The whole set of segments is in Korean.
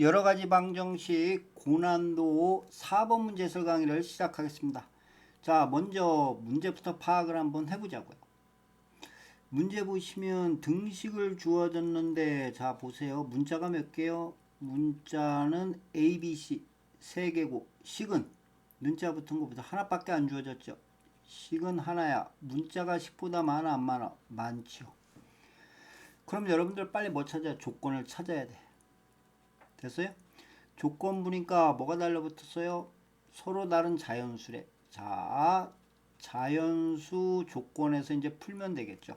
여러 가지 방정식 고난도 4번 문제 해설 강의를 시작하겠습니다. 자, 먼저 문제부터 파악을 한번 해보자고요. 문제 보시면 등식을 주어졌는데 자 보세요. 문자가 몇 개요? 문자는 A, B, C 세 개고 식은 문자 붙은 것보다 하나밖에 안 주어졌죠. 식은 하나야. 문자가 10보다 많아 안 많아? 많죠. 그럼 여러분들 빨리 뭐 찾아야 조건을 찾아야 돼. 됐어요? 조건 보니까 뭐가 달라붙었어요? 서로 다른 자연수래. 자, 자연수 조건에서 이제 풀면 되겠죠.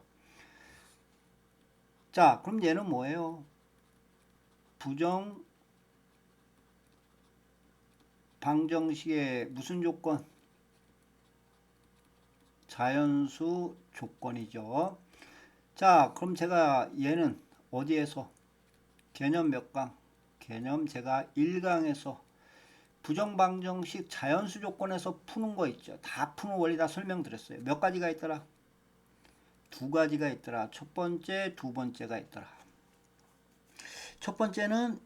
자, 그럼 얘는 뭐예요? 부정 방정식의 무슨 조건? 자연수 조건이죠. 자, 그럼 제가 얘는 어디에서 개념 몇 강? 개념 제가 1강에서 부정방정식 자연수 조건에서 푸는 거 있죠. 다 푸는 원리 다 설명드렸어요. 몇 가지가 있더라? 두 가지가 있더라. 첫 번째, 두 번째가 있더라. 첫 번째는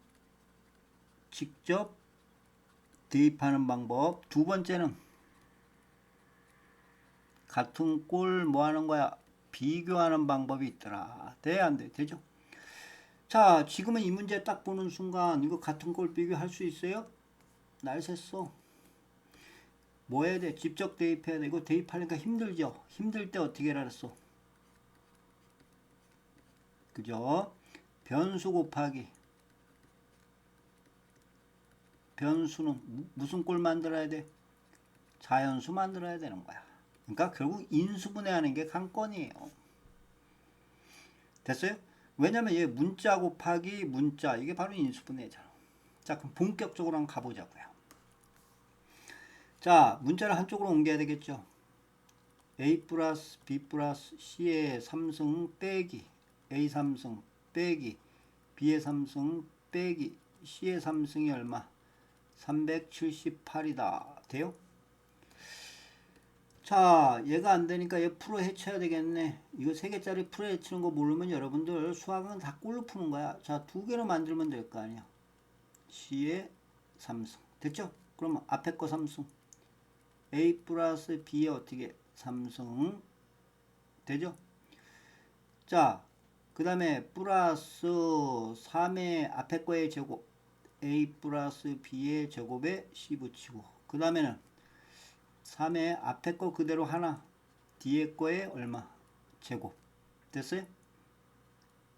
직접 대입하는 방법. 두 번째는 같은 꼴 뭐 하는 거야? 비교하는 방법이 있더라. 돼, 안 돼? 되죠? 자, 지금은 이 문제 딱 보는 순간 이거 같은 꼴 비교할 수 있어요? 날 샜어. 뭐 해야 돼? 직접 대입해야 돼. 이거 대입하니까 힘들죠? 힘들 때 어떻게 알았어? 그죠? 변수 곱하기 변수는 무- 무슨 꼴 만들어야 돼? 자연수 만들어야 되는 거야. 그러니까 결국 인수분해하는 게 관건이에요. 됐어요? 왜냐면 얘 문자 곱하기 문자 이게 바로 인수분해 잖아. 자 그럼 본격적으로 한번 가보자고요. 자 문자를 한쪽으로 옮겨야 되겠죠. a 플러스 b 플러스 c의 3승 빼기 a 3승 빼기 b의 3승 빼기 c의 3승이 얼마? 378이다. 돼요? 자, 얘가 안 되니까 얘 풀어 해쳐야 되겠네. 이거 세 개짜리 풀어 해치는 거 모르면 여러분들 수학은 다 꼴로 푸는 거야. 자, 두 개로 만들면 될 거 아니야. C의 3승. 됐죠? 그럼 앞에 거 3승. A 플러스 B의 어떻게 3승. 되죠? 자, 그 다음에 플러스 3의 앞에 거의 제곱. A 플러스 B의 제곱에 C 붙이고. 그 다음에는 3의 앞에 거 그대로 하나 뒤에 거에 얼마 제곱 됐어요?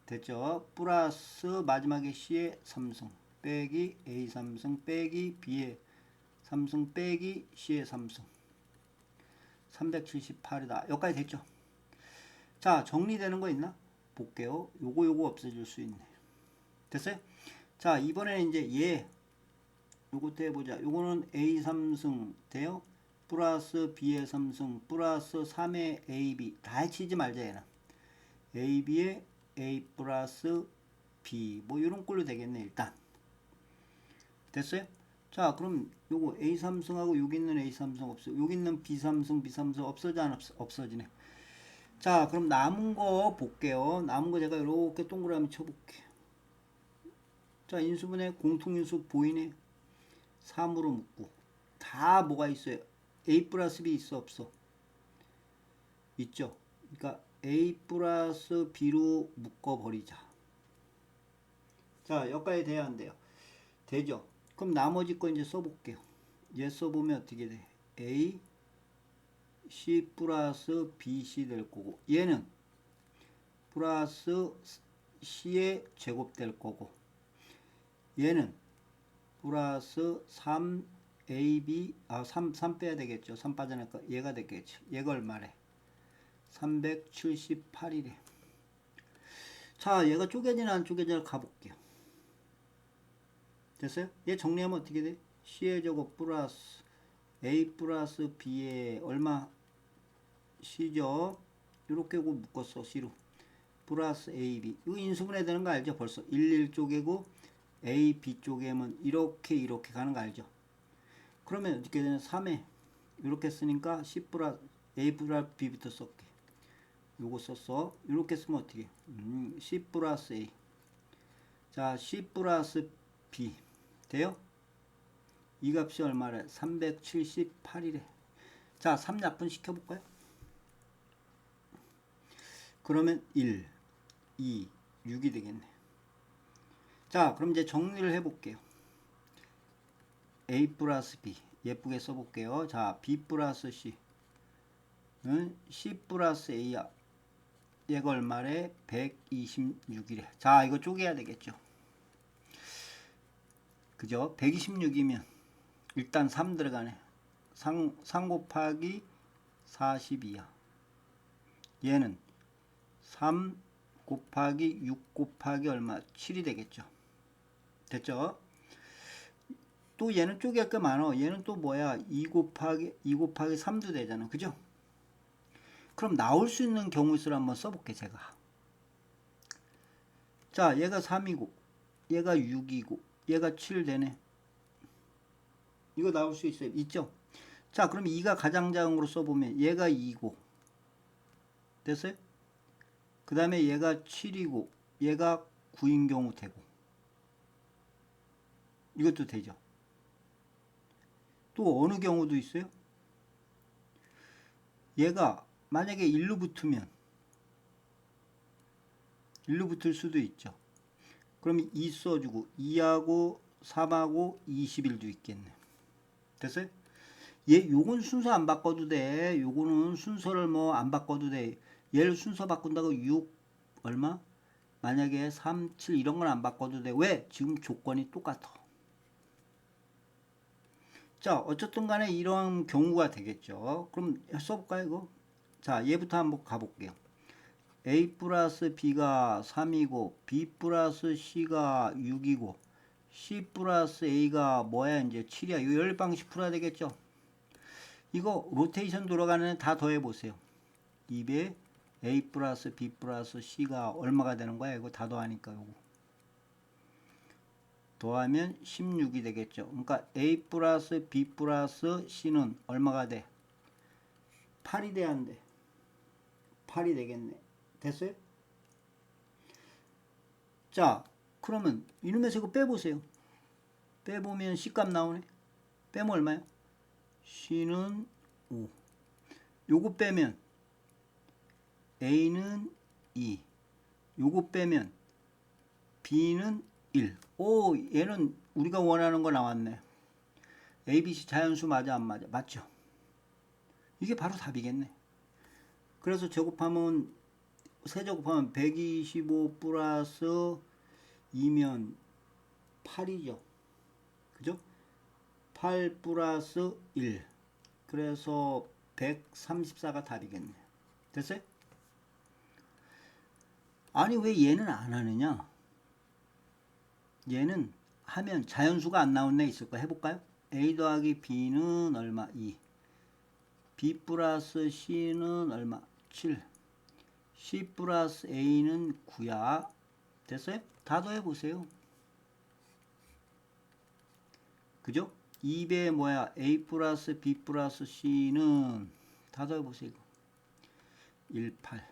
됐죠? 플러스 마지막에 C의 3승 빼기 A 3승 빼기 B의 3승 빼기 C의 3승 378이다 여기까지 됐죠? 자 정리되는 거 있나? 볼게요 요거 요거 없어질 수 있네 됐어요? 자 이번에는 이제 얘 요것도 해보자 요거는 A 3승 돼요? 플러스 B의 3승 플러스 3의 AB 다 해치지 말자 얘는. AB의 A 플러스 B. 뭐 이런 꼴로 되겠네 일단. 됐어요? 자 그럼 요거 A 3승하고 여기 있는 A 3승 없어. 여기 있는 B 3승 B 3승 없어져 안 없어, 없어지네. 자 그럼 남은 거 볼게요. 남은 거 제가 이렇게 동그라미 쳐볼게 자 인수분해 공통인수 보이네. 3으로 묶고. 다 뭐가 있어요 A 플러스 B 있어 없어? 있죠. 그러니까 A 플러스 B로 묶어버리자. 자 여기까지 돼야 안 돼요. 되죠. 그럼 나머지 거 이제 써볼게요. 얘 써보면 어떻게 돼? A C 플러스 BC 될 거고 얘는 플러스 C의 제곱 될 거고 얘는 플러스 3 A, B, 아, 3, 3 빼야 되겠죠. 3 빠져나니까 얘가 되겠죠. 얘가 얼마래? 378이래. 자, 얘가 쪼개지나 안 쪼개지나 가볼게요. 됐어요? 얘 정리하면 어떻게 돼? C의 제곱 플러스 A 플러스 B의 얼마? C죠? 이렇게 고 묶었어, C로. 플러스 AB. 이거 인수분해 되는 거 알죠? 벌써 1, 1 쪼개고 A, B 쪼개면 이렇게 이렇게 가는 거 알죠? 그러면 어떻게 되냐 3에 이렇게 쓰니까 C 플러스 A 플러스 B부터 썼게 요거 썼어 이렇게 쓰면 어떻게 음, C 플러스 A 자 C 플러스 B 돼요? 이 값이 얼마래? 378이래. 자, 3약분 시켜볼까요? 그러면 1, 2, 6이 되겠네. 자, 그럼 이제 정리를 해볼게요. A 플러스 B 예쁘게 써볼게요. 자, B 플러스 C 는 C 플러스 A야. 얘가 얼마래? 126이래. 자, 이거 쪼개야 되겠죠. 그죠? 126이면 일단 3 들어가네. 3, 3 곱하기 42야. 얘는 3 곱하기 6 곱하기 얼마? 7이 되겠죠. 됐죠? 또 얘는 쪼갤 게 많아. 얘는 또 뭐야? 2 곱하기 2 곱하기 3도 되잖아. 그죠? 그럼 나올 수 있는 경우 수를 한번 써볼게 제가. 자, 얘가 3이고 얘가 6이고 얘가 7 되네. 이거 나올 수 있어요. 있죠? 자, 그럼 2가 가장 작은 거로 써보면 얘가 2고 됐어요? 그 다음에 얘가 7이고 얘가 9인 경우 되고 이것도 되죠. 또 어느 경우도 있어요? 얘가 만약에 1로 붙으면 1로 붙을 수도 있죠. 그럼 2 써주고 2하고 3하고 21도 있겠네. 됐어요? 얘 요건 순서 안 바꿔도 돼. 요거는 순서를 뭐 안 바꿔도 돼. 얘를 순서 바꾼다고 6 얼마? 만약에 3, 7 이런 건 안 바꿔도 돼. 왜? 지금 조건이 똑같아. 자, 어쨌든 간에 이러한 경우가 되겠죠. 그럼 써볼까요, 이거? 자, 얘부터 한번 가볼게요. A 플러스 B가 3이고, B 플러스 C가 6이고, C 플러스 A가 뭐야, 이제 7이야. 이 열방식 풀어야 되겠죠? 이거 로테이션 돌아가는 다 더해보세요. 2배 A 플러스 B 플러스 C가 얼마가 되는 거야? 이거 다 더하니까 요거. 더하면 16이 되겠죠. 그러니까 A 플러스 B 플러스 C는 얼마가 돼? 8이 돼야 한대. 8이 되겠네. 됐어요? 자, 그러면 이놈에서 이거 빼보세요. 빼보면 C값 나오네. 빼면 얼마야? C는 5. 요거 빼면 A는 2. 요거 빼면 B는 1. 오, 얘는 우리가 원하는 거 나왔네. ABC 자연수 맞아 안 맞아? 맞죠? 이게 바로 답이겠네. 그래서 제곱하면 세 제곱하면 125 플러스 2면 8이죠. 그죠? 8 플러스 1. 그래서 134가 답이겠네. 됐어요? 아니 왜 얘는 안 하느냐? 얘는 하면 자연수가 안 나온 애 있을 거 해볼까요? A 더하기 B는 얼마? 2. B 플러스 C는 얼마? 7. C 플러스 A는 9야. 됐어요? 다 더해보세요. 그죠? 2배 뭐야? A 플러스 B 플러스 C는 다 더해보세요. 1, 8.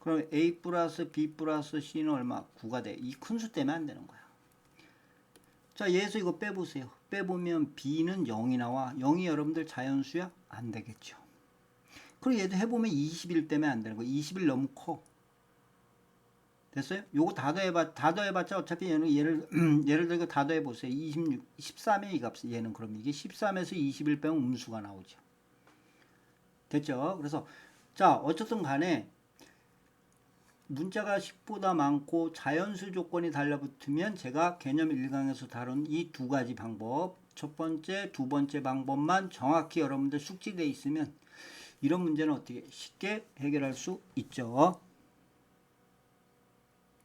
그럼 A 플러스 B 플러스 C는 얼마? 9가 돼. 이 큰 수 때문에 안 되는 거야. 자, 얘에서 이거 빼보세요. 빼보면 B는 0이 나와. 0이 여러분들 자연수야? 안 되겠죠. 그리고 얘도 해보면 21 때문에 안 되는 거. 21 너무 커. 됐어요? 요거 다 더해봐, 다 더해봤자 어차피 얘는 얘를, 예를 들어 다 더해보세요. 26, 13의 이 값, 얘는 그럼 이게 13에서 21 빼면 음수가 나오죠. 됐죠? 그래서, 자, 어쨌든 간에, 문자가 10보다 많고 자연수 조건이 달라붙으면 제가 개념 1강에서 다룬 이 두 가지 방법 첫 번째, 두 번째 방법만 정확히 여러분들 숙지되어 있으면 이런 문제는 어떻게 쉽게 해결할 수 있죠.